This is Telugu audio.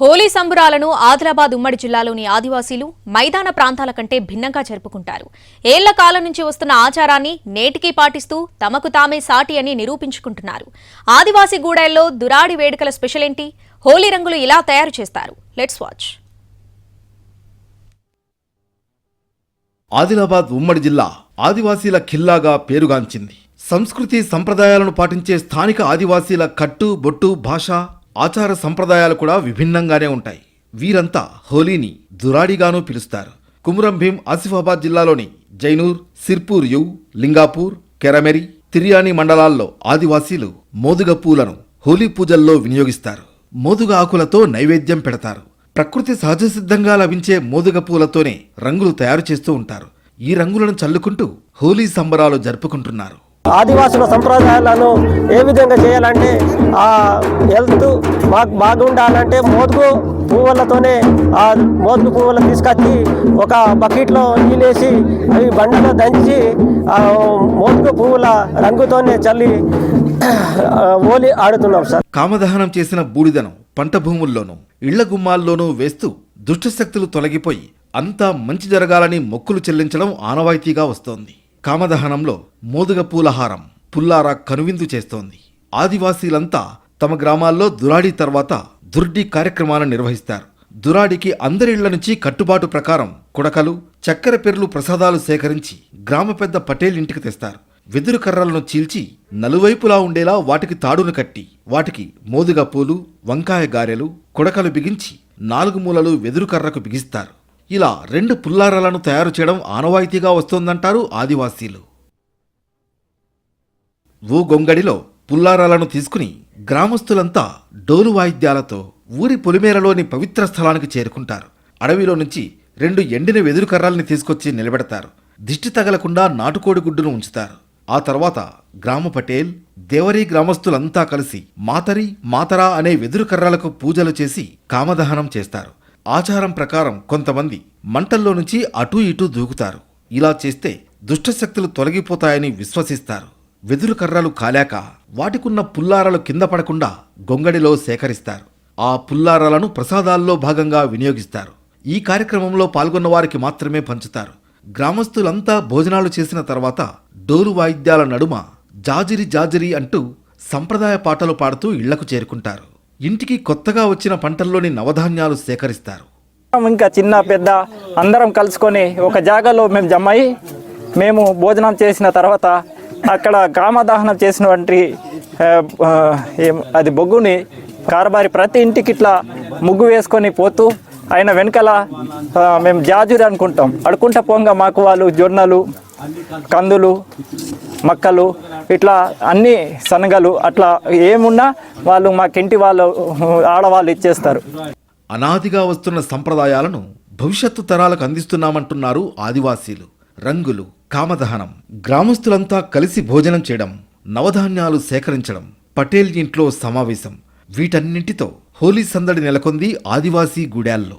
హోలీ సంబురాలను ఆదిలాబాద్ ఉమ్మడి జిల్లాలోని ఆదివాసీలు మైదాన ప్రాంతాల కంటే భిన్నంగా జరుపుకుంటారు. ఏళ్ళ కాలం నుంచి వస్తున్న ఆచారాన్ని నేటికీ పాటిస్తూ తమకు తామే సాటి అని నిరూపించుకుంటున్నారు. ఆదివాసీ గూడెల్లో దురాడి వేడుకల స్పెషల్ ఏంటి? హోలీ రంగులు ఇలా తయారు చేస్తారు. Let's watch. ఆదిలాబాద్ ఉమ్మడి జిల్లా ఆదివాసీల ఖిల్లాగా పేరుగాంచింది. సంస్కృతి సంప్రదాయాలను పాటించే స్థానిక ఆదివాసీల కట్టు బొట్టు భాష ఆచార సంప్రదాయాలు కూడా విభిన్నంగానే ఉంటాయి. వీరంతా హోలీని దురాడిగానూ పిలుస్తారు. కుమురం భీం ఆసిఫాబాద్ జిల్లాలోని జైనూర్ సిర్పూర్ యు లింగాపూర్ కెరమెరి తిరియాని మండలాల్లో ఆదివాసీలు మోదుగ పూలను హోలీ పూజల్లో వినియోగిస్తారు. మోదుగ ఆకులతో నైవేద్యం పెడతారు. ప్రకృతి సహజసిద్ధంగా లభించే మోదుగ పూలతోనే రంగులు తయారు చేస్తూ ఉంటారు. ఈ రంగులను చల్లుకుంటూ హోలీ సంబరాలు జరుపుకుంటున్నారు. ఆదివాసుల సంప్రదాయాలను ఏ విధంగా చేయాలంటే ఆ హెల్త్ మాకు బాగుండాలంటే మోదుగు పువ్వులతోనే ఆ మోదుగు పువ్వులను తీసుకొచ్చి ఒక బకెట్లో నీళ్ళేసి అవి బండలో దంచి ఆ మోదుగు పువ్వుల రంగుతోనే చల్లి ఓలి ఆడుతున్నాం సార్. కామదహనం చేసిన బూడిదను పంట భూముల్లోనూ ఇళ్ళ గుమ్మాల్లోనూ వేస్తూ దుష్టశక్తులు తొలగిపోయి అంతా మంచి జరగాలని మొక్కులు చెల్లించడం ఆనవాయితీగా వస్తోంది. కామదహనంలో మోదుగ పూలహారం పుల్లారా కనువిందు చేస్తోంది. ఆదివాసీలంతా తమ గ్రామాల్లో దురాడి తర్వాత దుర్డి కార్యక్రమాలను నిర్వహిస్తారు. దురాడికి అందరిళ్ళ నుంచి కట్టుబాటు ప్రకారం కుడకలు చక్కెర పెర్లు ప్రసాదాలు సేకరించి గ్రామ పెద్ద పటేల్ ఇంటికి తెస్తారు. వెదురు కర్రలను చీల్చి నలువైపులా ఉండేలా వాటికి తాడును కట్టి వాటికి మోదుగ పూలు వంకాయ గారెలు కుడకలు బిగించి నాలుగు మూలలు వెదురు కర్రకు బిగిస్తారు. ఇలా రెండు పుల్లారాలను తయారు చేయడం ఆనవాయితీగా వస్తోందంటారు ఆదివాసీలు. ఊగొంగడిలో గొంగడిలో పుల్లారాలను తీసుకుని గ్రామస్తులంతా డోలు వాయిద్యాలతో ఊరి పొలిమేరలోని పవిత్ర స్థలానికి చేరుకుంటారు. అడవిలో నుంచి రెండు ఎండిన వెదురు కర్రల్ని తీసుకొచ్చి నిలబెడతారు. దిష్టి తగలకుండా నాటుకోడి గుడ్డును ఉంచుతారు. ఆ తర్వాత గ్రామ పటేల్ దేవరీ గ్రామస్తులంతా కలిసి మాతరి మాతరా అనే వెదురు కర్రలకు పూజలు చేసి కామదహనం చేస్తారు. ఆచారం ప్రకారం కొంతమంది మంటల్లో నుంచి అటూ ఇటూ దూకుతారు. ఇలా చేస్తే దుష్టశక్తులు తొలగిపోతాయని విశ్వసిస్తారు. వెదురు కర్రలు కాలాక వాటికున్న పుల్లారలు కింద పడకుండా గొంగడిలో సేకరిస్తారు. ఆ పుల్లారాలను ప్రసాదాల్లో భాగంగా వినియోగిస్తారు. ఈ కార్యక్రమంలో పాల్గొన్న వారికి మాత్రమే పంచుతారు. గ్రామస్తులంతా భోజనాలు చేసిన తర్వాత డోరు వాయిద్యాల నడుమ జాజిరి జాజిరి అంటూ సంప్రదాయ పాటలు పాడుతూ ఇళ్ళకు చేరుకుంటారు. ఇంటికి కొత్తగా వచ్చిన పంటల్లోని నవధాన్యాలు సేకరిస్తారు. ఇంకా చిన్న పెద్ద అందరం కలుసుకొని ఒక జాగాలో మేము జమ్మయి మేము భోజనం చేసిన తర్వాత అక్కడ కామదహనం చేసినటువంటి అది బొగ్గుని కారబారి ప్రతి ఇంటికి ఇట్లా ముగ్గు వేసుకొని పోతూ ఆయన వెనకాల మేము జాజురి అనుకుంటాం. అడుకుంటా పోంగా మాకు వాళ్ళు జొన్నలు కందులు మక్కలు ఇట్లా అన్ని శనగలు అట్లా ఏమున్నా వాళ్ళు మాకింటి వాళ్ళు ఆడవాళ్ళు ఇచ్చేస్తారు. అనాదిగా వస్తున్న సంప్రదాయాలను భవిష్యత్తు తరాలకు అందిస్తున్నామంటున్నారు ఆదివాసీలు. రంగులు కామదహనం గ్రామస్తులంతా కలిసి భోజనం చేయడం నవధాన్యాలు సేకరించడం పటేల్ ఇంట్లో సమావేశం. వీటన్నింటితో హోలీ సందడి నెలకొంది ఆదివాసీ గుడాల్లో.